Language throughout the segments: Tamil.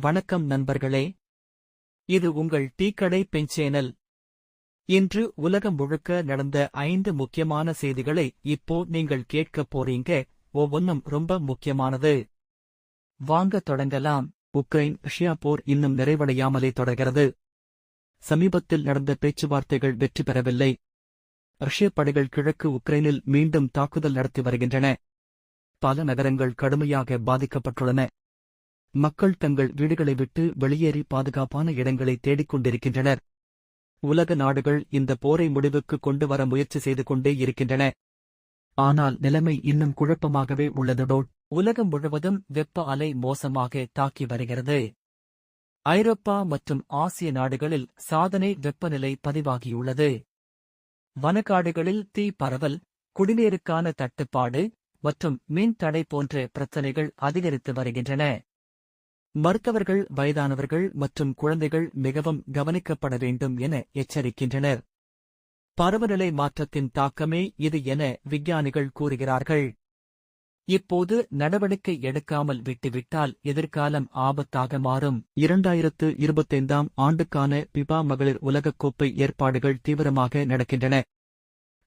வணக்கம் நண்பர்களே. இது உங்கள் டீக்கடை பெண் சேனல். இன்று உலகம் முழுக்க நடந்த ஐந்து முக்கியமான செய்திகளை இப்போ நீங்கள் கேட்கப் போறீங்க. ஒவ்வொன்றும் ரொம்ப முக்கியமானது. வாங்க தொடங்கலாம். உக்ரைன் ரஷ்யா போர் இன்னும் நிறைவடையாமலே தொடர்கிறது. சமீபத்தில் நடந்த பேச்சுவார்த்தைகள் வெற்றி பெறவில்லை. ரஷ்ய படைகள் கிழக்கு உக்ரைனில் மீண்டும் தாக்குதல் நடத்தி வருகின்றன. பல நகரங்கள் கடுமையாக பாதிக்கப்பட்டுள்ளன. மக்கள் தங்கள் வீடுகளை விட்டு வெளியேறி பாதுகாப்பான இடங்களை தேடிக்கொண்டிருக்கின்றனர். உலக நாடுகள் இந்த போரை முடிவுக்கு கொண்டு வர முயற்சி செய்து கொண்டே இருக்கின்றன. ஆனால் நிலைமை இன்னும் குழப்பமாகவே உள்ளதோ? உலகம் முழுவதும் வெப்ப அலை மோசமாக தாக்கி வருகிறது. ஐரோப்பா மற்றும் ஆசிய நாடுகளில் சாதனை வெப்பநிலை பதிவாகியுள்ளது. வனக்காடுகளில் தீ பரவல் குடிநீருக்கான தட்டுப்பாடு மற்றும் மின் தடை போன்ற பிரச்சினைகள் அதிகரித்து வருகின்றன. மருத்துவர்கள் வயதானவர்கள் மற்றும் குழந்தைகள் மிகவும் கவனிக்கப்பட வேண்டும் என எச்சரிக்கின்றனர். பருவநிலை மாற்றத்தின் தாக்கமே இது என விஞ்ஞானிகள் கூறுகிறார்கள். இப்போது நடவடிக்கை எடுக்காமல் விட்டுவிட்டால் எதிர்காலம் ஆபத்தாக மாறும். இரண்டாயிரத்து இருபத்தைந்தாம் ஆண்டுக்கான பிபா மகளிர் உலகக்கோப்பை ஏற்பாடுகள் தீவிரமாக நடக்கின்றன.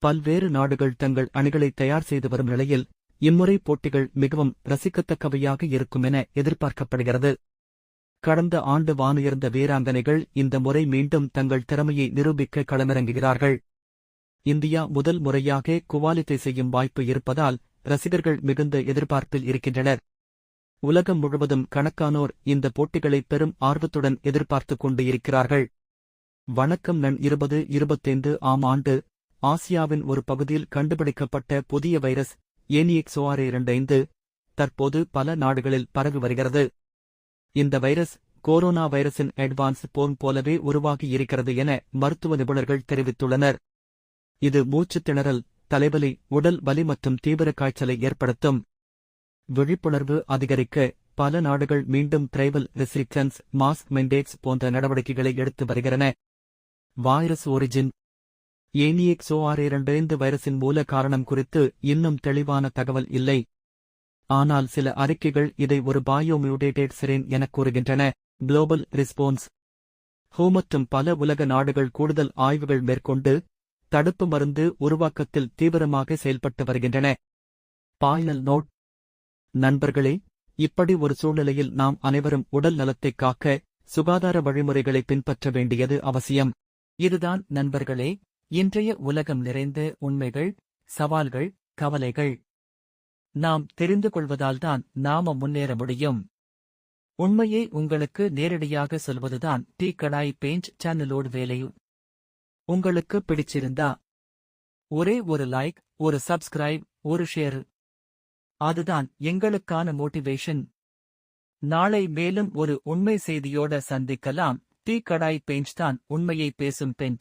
பல்வேறு நாடுகள் தங்கள் அணிகளை தயார் செய்து வரும் நிலையில் இம்முறை போட்டிகள் மிகவும் ரசிக்கத்தக்கவையாக இருக்கும் என எதிர்பார்க்கப்படுகிறது. கடந்த ஆண்டு வானுயர்ந்த வீராங்கனைகள் இந்த முறை மீண்டும் தங்கள் திறமையை நிரூபிக்க களமிறங்குகிறார்கள். இந்தியா முதல் முறையாக குவாலித்தை செய்யும் வாய்ப்பு இருப்பதால் ரசிகர்கள் மிகுந்த எதிர்பார்ப்பில் இருக்கின்றனர். உலகம் முழுவதும் கணக்கானோர் இந்த போட்டிகளை பெரும் ஆர்வத்துடன் எதிர்பார்த்துக் கொண்டு இருக்கிறார்கள். வணக்கம் நன் இருபது இருபத்தைந்து ஆம் ஆண்டு ஆசியாவின் ஒரு பகுதியில் கண்டுபிடிக்கப்பட்ட புதிய வைரஸ் ஏனியக்ஸோஆர் இரண்டைந்து தற்போது பல நாடுகளில் பரவி வருகிறது. இந்த வைரஸ் கொரோனா வைரஸின் அட்வான்ஸ் போன் போலவே உருவாகி இருக்கிறது என மருத்துவ நிபுணர்கள் தெரிவித்துள்ளனர். இது மூச்சுத் திணறல் தலைவலி உடல் வலி மற்றும் தீவிர காய்ச்சலை ஏற்படுத்தும். விழிப்புணர்வு அதிகரிக்க பல நாடுகள் மீண்டும் டிரைவல் ரெஸ்ட்ரிக்ஷன்ஸ் மாஸ்க் மெண்டேட்ஸ் போன்ற நடவடிக்கைகளை எடுத்து வருகின்றன. Virus origin. ஏனியக் சோஆர் இரண்டு வைரஸின் மூல காரணம் குறித்து இன்னும் தெளிவான தகவல் இல்லை. ஆனால் சில அறிக்கைகள் இதை ஒரு பயோமியூடேட்டட் சிரேன் எனக் கூறுகின்றன. Global response. ஹோ மற்றும் பல உலக நாடுகள் கூடுதல் ஆய்வுகள் மேற்கொண்டு தடுப்பு மருந்து உருவாக்கத்தில் தீவிரமாக செயல்பட்டு வருகின்றன. Final note. நண்பர்களே இப்படி ஒரு சூழ்நிலையில் நாம் அனைவரும் உடல் நலத்தைக் காக்க சுகாதார வழிமுறைகளை பின்பற்ற வேண்டியது அவசியம். இதுதான் நண்பர்களே இன்றைய உலகம் நிறைந்த உண்மைகள் சவால்கள் கவலைகள். நாம் தெரிந்து கொள்வதால்தான் நாம முன்னேற முடியும். உண்மையை உங்களுக்கு நேரடியாக சொல்வதுதான் டீ கடாய் பெயிண்ட் சேனலோடு வேலை. உங்களுக்கு பிடிச்சிருந்தா ஒரே ஒரு லைக் ஒரு சப்ஸ்கிரைப் ஒரு ஷேர். அதுதான் எங்களுக்கான மோட்டிவேஷன். நாளை மேலும் ஒரு உண்மை செய்தியோட சந்திக்கலாம். டீ கடாய் பெஞ்ச் தான் உண்மையை பேசும் பெஞ்ச்.